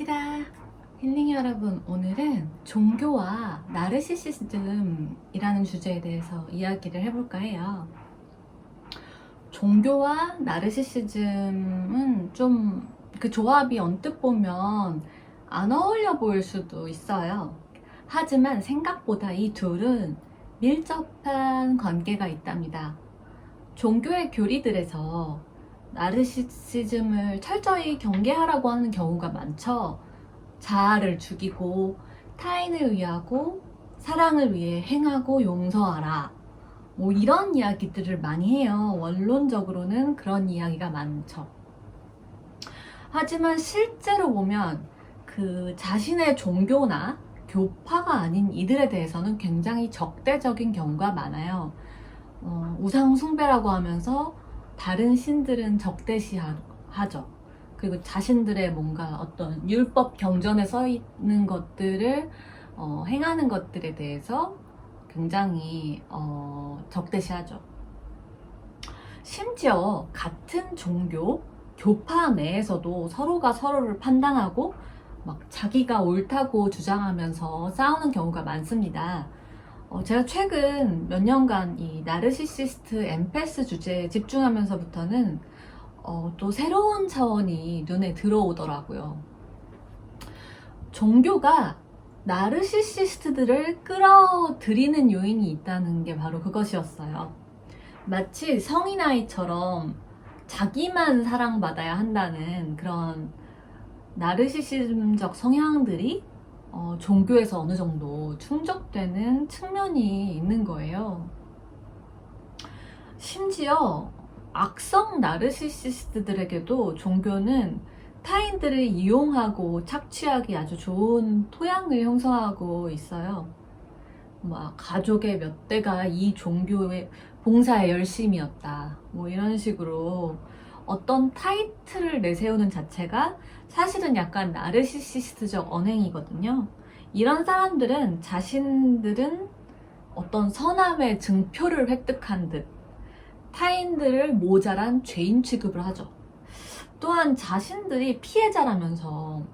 치라 힐링 여러분 오늘은 종교와 나르시시즘이라는 주제에 대해서 이야기를 해볼까 해요. 종교와 나르시시즘은 좀 그 조합이 언뜻 보면 안 어울려 보일 수도 있어요. 하지만 생각보다 이 둘은 밀접한 관계가 있답니다. 종교의 교리들에서 나르시시즘을 철저히 경계하라고 하는 경우가 많죠. 자아를 죽이고 타인을 위하고 사랑을 위해 행하고 용서하라. 뭐 이런 이야기들을 많이 해요. 원론적으로는 그런 이야기가 많죠. 하지만 실제로 보면 그 자신의 종교나 교파가 아닌 이들에 대해서는 굉장히 적대적인 경우가 많아요. 어, 우상숭배라고 하면서 다른 신들은 적대시하죠. 그리고 자신들의 뭔가 어떤 율법 경전에 서 있는 것들을 어, 행하는 것들에 대해서 굉장히 어, 적대시하죠. 심지어 같은 종교, 교파 내에서도 서로가 서로를 판단하고 막 자기가 옳다고 주장하면서 싸우는 경우가 많습니다. 어, 제가 최근 몇 년간 이 나르시시스트 엠페스 주제에 집중하면서부터는 어, 또 새로운 차원이 눈에 들어오더라고요. 종교가 나르시시스트들을 끌어들이는 요인이 있다는 게 바로 그것이었어요. 마치 성인 아이처럼 자기만 사랑받아야 한다는 그런 나르시시즘적 성향들이 어, 종교에서 어느 정도 충족되는 측면이 있는 거예요. 심지어 악성 나르시시스트들에게도 종교는 타인들을 이용하고 착취하기 아주 좋은 토양을 형성하고 있어요. 막 가족의 몇 대가 이 종교의 봉사에 열심이었다. 뭐 이런 식으로 어떤 타이틀을 내세우는 자체가 사실은 약간 나르시시스트적 언행이거든요. 이런 사람들은 자신들은 어떤 선함의 증표를 획득한 듯 타인들을 모자란 죄인 취급을 하죠. 또한 자신들이 피해자라면서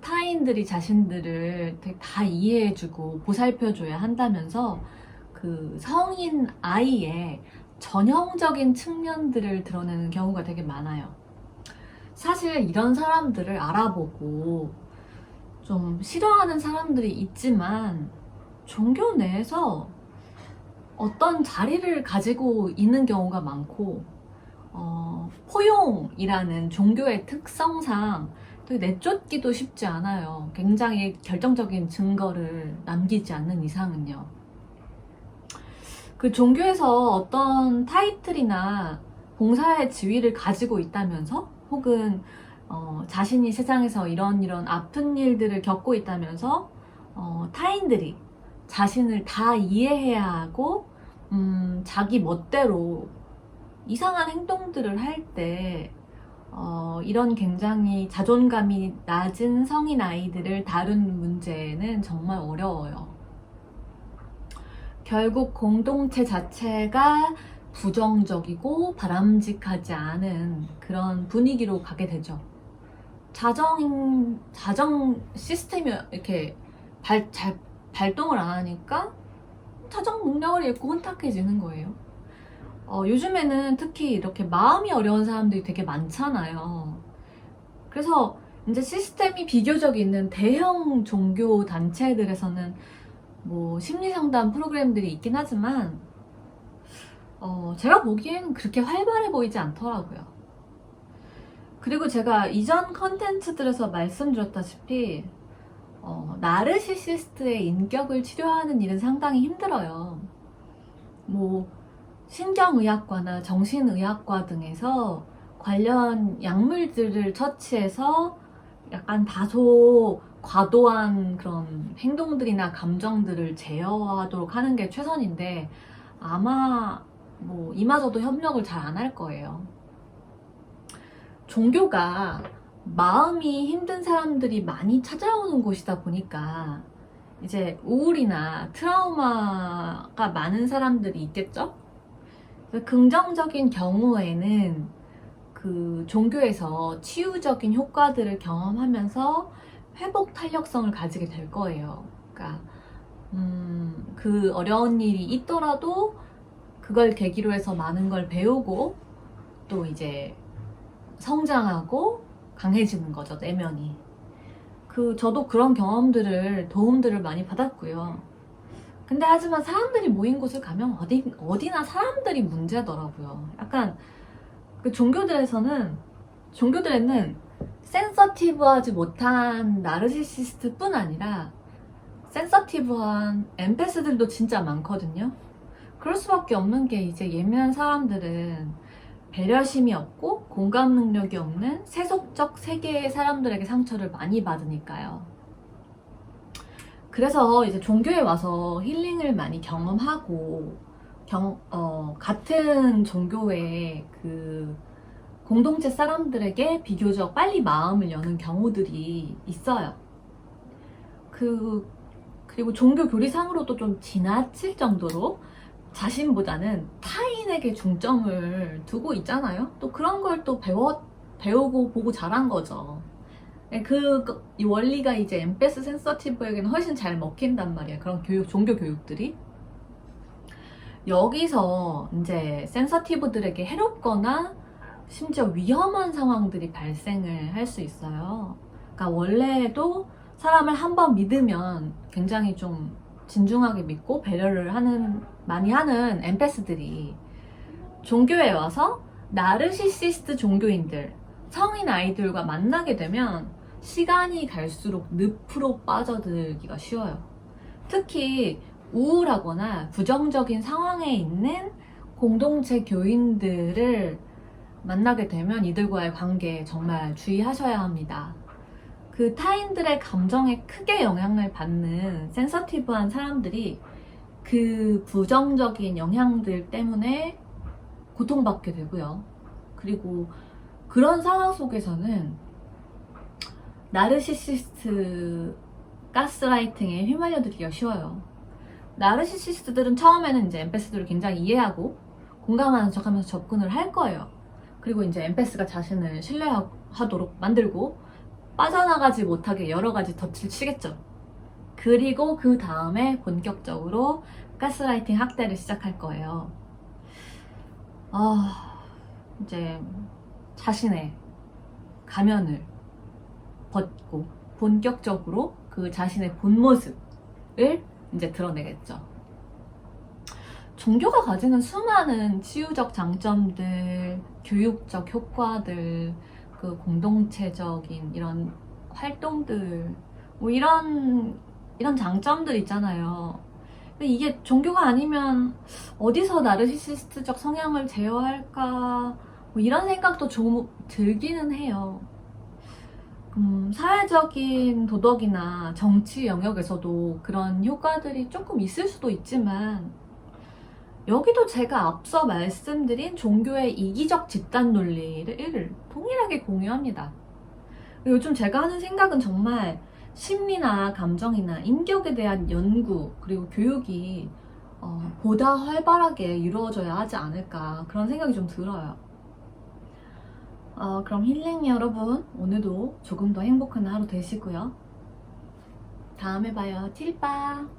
타인들이 자신들을 다 이해해주고 보살펴줘야 한다면서 그 성인 아이의 전형적인 측면들을 드러내는 경우가 되게 많아요. 사실 이런 사람들을 알아보고 좀 싫어하는 사람들이 있지만 종교 내에서 어떤 자리를 가지고 있는 경우가 많고 어, 포용이라는 종교의 특성상 또 내쫓기도 쉽지 않아요. 굉장히 결정적인 증거를 남기지 않는 이상은요. 그 종교에서 어떤 타이틀이나 봉사의 지위를 가지고 있다면서 혹은 어, 자신이 세상에서 이런 이런 아픈 일들을 겪고 있다면서 어, 타인들이 자신을 다 이해해야 하고 음, 자기 멋대로 이상한 행동들을 할때 어, 이런 굉장히 자존감이 낮은 성인 아이들을 다룬 문제는 정말 어려워요. 결국 공동체 자체가 부정적이고 바람직하지 않은 그런 분위기로 가게 되죠. 자정, 자정 시스템이 이렇게 발, 잘, 발동을 안 하니까 자정 능력을 잃고 혼탁해지는 거예요. 어, 요즘에는 특히 이렇게 마음이 어려운 사람들이 되게 많잖아요. 그래서 이제 시스템이 비교적 있는 대형 종교 단체들에서는 뭐 심리 상담 프로그램들이 있긴 하지만 어, 제가 보기에는 그렇게 활발해 보이지 않더라고요. 그리고 제가 이전 컨텐츠들에서 말씀드렸다시피 어, 나르시시스트의 인격을 치료하는 일은 상당히 힘들어요. 뭐 신경의학과나 정신의학과 등에서 관련 약물들을 처치해서 약간 다소 과도한 그런 행동들이나 감정들을 제어하도록 하는 게 최선인데 아마 뭐 이마저도 협력을 잘 안 할 거예요. 종교가 마음이 힘든 사람들이 많이 찾아오는 곳이다 보니까 이제 우울이나 트라우마가 많은 사람들이 있겠죠? 긍정적인 경우에는 그 종교에서 치유적인 효과들을 경험하면서 회복 탄력성을 가지게 될 거예요. 그러니까 음, 그 어려운 일이 있더라도 그걸 계기로 해서 많은 걸 배우고 또 이제 성장하고 강해지는 거죠 내면이. 그 저도 그런 경험들을 도움들을 많이 받았고요. 근데 하지만 사람들이 모인 곳을 가면 어디 어디나 사람들이 문제더라고요. 약간 그 종교들에서는 종교들에는 센서티브하지 못한 나르시시스트뿐 아니라 센서티브한 엠패스들도 진짜 많거든요. 그럴 수밖에 없는 게 이제 예민한 사람들은 배려심이 없고 공감 능력이 없는 세속적 세계의 사람들에게 상처를 많이 받으니까요. 그래서 이제 종교에 와서 힐링을 많이 경험하고 경, 어, 같은 종교의 그 공동체 사람들에게 비교적 빨리 마음을 여는 경우들이 있어요. 그, 그리고 종교 교리상으로도 좀 지나칠 정도로 자신보다는 타인에게 중점을 두고 있잖아요. 또 그런 걸 또 배우고 보고 자란 거죠. 네, 그, 그- 이 원리가 이제 엠베스 센서티브에게는 훨씬 잘 먹힌단 말이야. 그런 교육, 종교 교육들이. 여기서 이제 센서티브들에게 해롭거나 심지어 위험한 상황들이 발생을 할 수 있어요. 그러니까 원래도 사람을 한번 믿으면 굉장히 좀 진중하게 믿고 배려를 하는, 많이 하는 엠페스들이 종교에 와서 나르시시스트 종교인들, 성인 아이들과 만나게 되면 시간이 갈수록 늪으로 빠져들기가 쉬워요. 특히 우울하거나 부정적인 상황에 있는 공동체 교인들을 만나게 되면 이들과의 관계에 정말 주의하셔야 합니다. 그 타인들의 감정에 크게 영향을 받는 센서티브한 사람들이 그 부정적인 영향들 때문에 고통받게 되고요. 그리고 그런 상황 속에서는 나르시시스트 가스라이팅에 휘말려들기가 쉬워요. 나르시시스트들은 처음에는 이제 엠페스들을 굉장히 이해하고 공감하는 척하면서 접근을 할 거예요. 그리고 이제 엠페스가 자신을 신뢰하도록 만들고 빠져나가지 못하게 여러 가지 덫을 치겠죠. 그리고 그 다음에 본격적으로 가스라이팅 학대를 시작할 거예요. 아, 이제 자신의 가면을 벗고 본격적으로 그 자신의 본 모습을 이제 드러내겠죠. 종교가 가지는 수많은 치유적 장점들, 교육적 효과들, 그 공동체적인 이런 활동들, 뭐 이런, 이런 장점들 있잖아요. 이게 종교가 아니면 어디서 나르시시스트적 성향을 제어할까, 뭐 이런 생각도 좀 들기는 해요. 음, 사회적인 도덕이나 정치 영역에서도 그런 효과들이 조금 있을 수도 있지만, 여기도 제가 앞서 말씀드린 종교의 이기적 집단 논리를 동일하게 공유합니다. 요즘 제가 하는 생각은 정말 심리나 감정이나 인격에 대한 연구 그리고 교육이 어, 보다 활발하게 이루어져야 하지 않을까 그런 생각이 좀 들어요. 어, 그럼 힐링 여러분 오늘도 조금 더 행복한 하루 되시고요. 다음에 봐요. 틸빠.